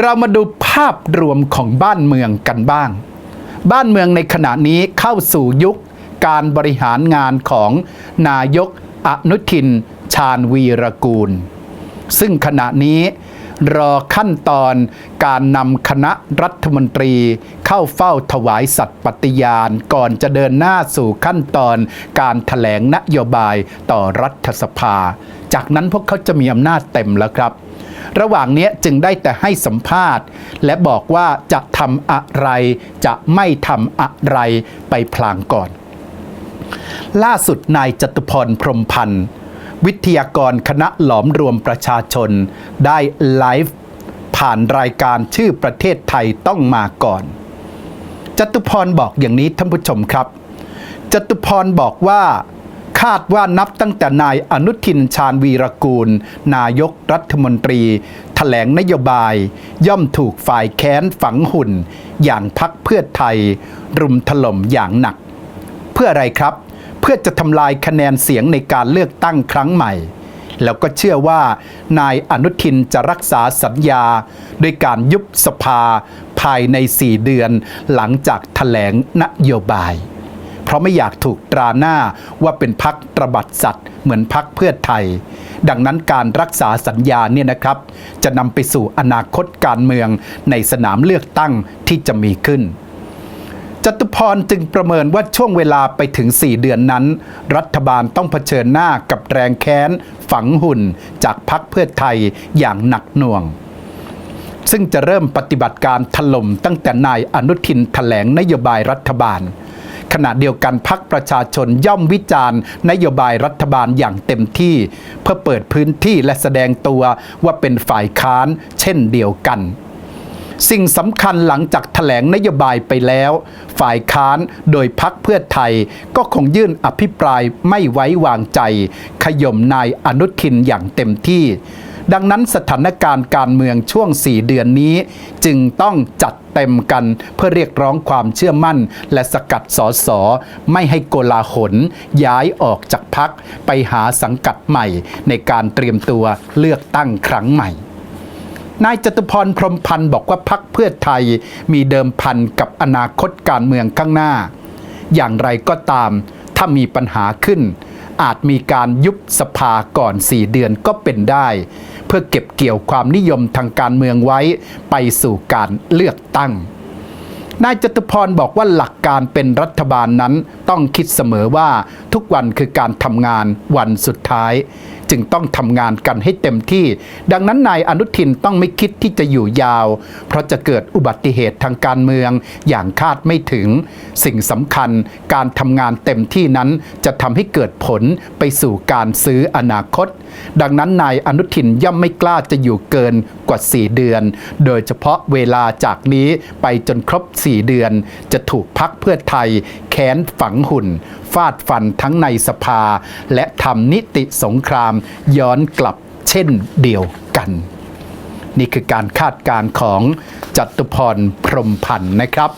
เรามาดูภาพรวมของบ้านเมืองกันบ้าง บ้านเมืองในขณะนี้เข้าสู่ยุคการบริหารงานของนายกอนุทิน ชาญวีรกูล ซึ่งขณะนี้รอขั้นตอนการนำคณะรัฐมนตรีเข้าเฝ้าถวายสัตย์ปฏิญาณ ก่อนจะเดินหน้าสู่ขั้นตอนการถแถลงนโยบายต่อรัฐสภา จากนั้นพวกเขาจะมีอำนาจเต็มแล้วครับ ระหว่างนี้จึงได้แต่ให้สัมภาษณ์ และบอกว่าจะทำอะไรจะไม่ทำอะไรไปพลางก่อน ล่าสุดนายจตุพรพรมพันธ์วิทยากรคณะหลอมรวมประชาชน ได้ไลฟ์ผ่านรายการชื่อประเทศไทยต้องมาก่อนจตุพรบอกอย่างนี้ท่านผู้ชมครับจตุพรบอกว่า คาดว่านับตั้งแต่นายอนุทินชาญวีรกูล นายกรัฐมนตรีถแถลงนโยบาย ย่อมถูกฝ่ายแค้นฝังหุ่น อย่างพักเพื่อไทย รุมถล่มอย่างหนัก เพื่ออะไรครับ เพื่อจะทำลายคะแนนเสียงในการเลือกตั้งครั้งใหม่ แล้วก็เชื่อว่า นายอนุทินจะรักษาสัญญา ด้วยการยุบสภาภายใน 4 เดือน หลังจากถแถลงนโยบาย เพราะไม่อยากถูกตราหน้าว่าเป็นพักตระบัดสัตว์ เหมือนพักเพื่อไทย ดังนั้นการรักษาสัญญาเนี่ยนะครับ จะนำไปสู่อนาคตการเมืองในสนามเลือกตั้งที่จะมีขึ้นจตุพรจึงประเมินว่าช่วงเวลาไปถึง 4 เดือนนั้น รัฐบาลต้องเผชิญหน้ากับแรงแค้น ฝังหุ่นจากพักเพื่อไทยอย่างหนักหน่วง ซึ่งจะเริ่มปฏิบัติการถล่มตั้งแต่นายอนุทินถแถลงนโยบายรัฐบาล ขณะเดียวกันพักประชาชนย่อมวิจารณ์นโยบายรัฐบาลอย่างเต็มที่ เพื่อเปิดพื้นที่และแสดงตัวว่าเป็นฝ่ายค้านเช่นเดียวกันสิ่งสำคัญหลังจากถแถลงนโยบายไปแล้ว ฝ่ายค้านโดยพักเพื่อไทย ก็คงยื่นอภิปรายไม่ไว้วางใจ ขย่มนายอนุทินอย่างเต็มที่ ดังนั้นสถานการณ์การเมืองช่วง 4 เดือนนี้ จึงต้องจัดเต็มกันเพื่อเรียกร้องความเชื่อมั่น และสกัดสอสอไม่ให้โกลาหลย้ายออกจากพักไปหาสังกัดใหม่ ในการเตรียมตัวเลือกตั้งครั้งใหม่นายจตุพรพรมพันธ์บอกว่าพักเพื่อไทยมีเดิมพันกับอนาคตการเมืองข้างหน้า อย่างไรก็ตาม ถ้ามีปัญหาขึ้น อาจมีการยุบสภาก่อน 4 เดือนก็เป็นได้ เพื่อเก็บเกี่ยวความนิยมทางการเมืองไว้ไปสู่การเลือกตั้งนายจตุพรบอกว่าหลักการเป็นรัฐบาลนั้น ต้องคิดเสมอว่าทุกวันคือการทำงานวันสุดท้าย จึงต้องทำงานกันให้เต็มที่ ดังนั้นนายอนุทินต้องไม่คิดที่จะอยู่ยาว เพราะจะเกิดอุบัติเหตุทางการเมืองอย่างคาดไม่ถึง สิ่งสำคัญการทำงานเต็มที่นั้นจะทำให้เกิดผลไปสู่การซื้ออนาคต ดังนั้นนายอนุทินย่อมไม่กล้าจะอยู่เกินกว่า 4 เดือน โดยเฉพาะเวลาจากนี้ไปจนครบ 4 เดือน จะถูกพักเพื่อไทยแค้นฝังหุ่น ฟาดฟันทั้งในสภา และทำนิติสงครามย้อนกลับเช่นเดียวกัน นี่คือการคาดการณ์ของจัตุพรพรมพันธ์นะครับ